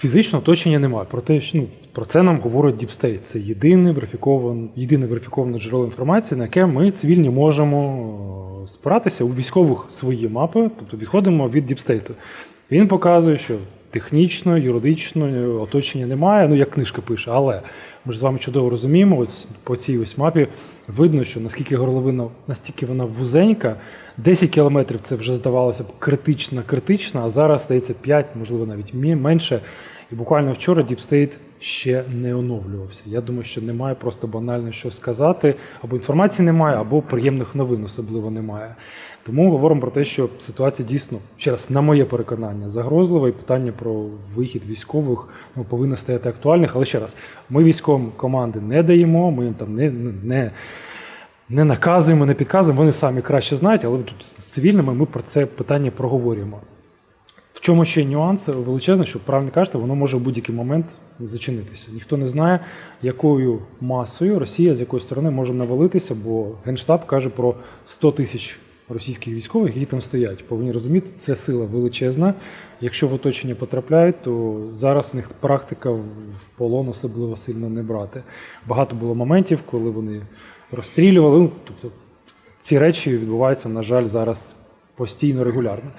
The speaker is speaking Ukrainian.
Фізично оточення немає. Про те, що ну, про це нам говорить Deep State. Це єдине верифіковане, єдине верифіковане джерело інформації, на яке ми цивільні можемо е, спиратися. У військових свої мапи, тобто відходимо від Deep State. Він показує, що технічно, юридично е, оточення немає, ну як книжка пише, але ми ж з вами чудово розуміємо, ось по цій ось мапі видно, що наскільки горловина, настільки вона вузенька, 10 кілометрів це вже здавалося б критична, критична, а зараз здається 5, можливо навіть менше. І буквально вчора State ще не оновлювався. Я думаю, що немає просто банально що сказати, або інформації немає, або приємних новин особливо немає. Тому говоримо про те, що ситуація дійсно, ще раз, на моє переконання, загрозлива, і питання про вихід військових ну, повинно стояти актуальних. Але ще раз, ми військовим команди не даємо, ми їм там не, не, не наказуємо, не підказуємо, вони самі краще знають, але тут з цивільними ми про це питання проговорюємо. В чому ще нюанс величезний, що правильно кажете, воно може в будь-який момент зачинитися. Ніхто не знає, якою масою Росія з якої сторони може навалитися, бо Генштаб каже про 100 тисяч російських військових, які там стоять. Повинні розуміти, це сила величезна. Якщо в оточення потрапляють, то зараз у них практика в полон особливо сильно не брати. Багато було моментів, коли вони розстрілювали. Ну, тобто ці речі відбуваються, на жаль, зараз постійно регулярно.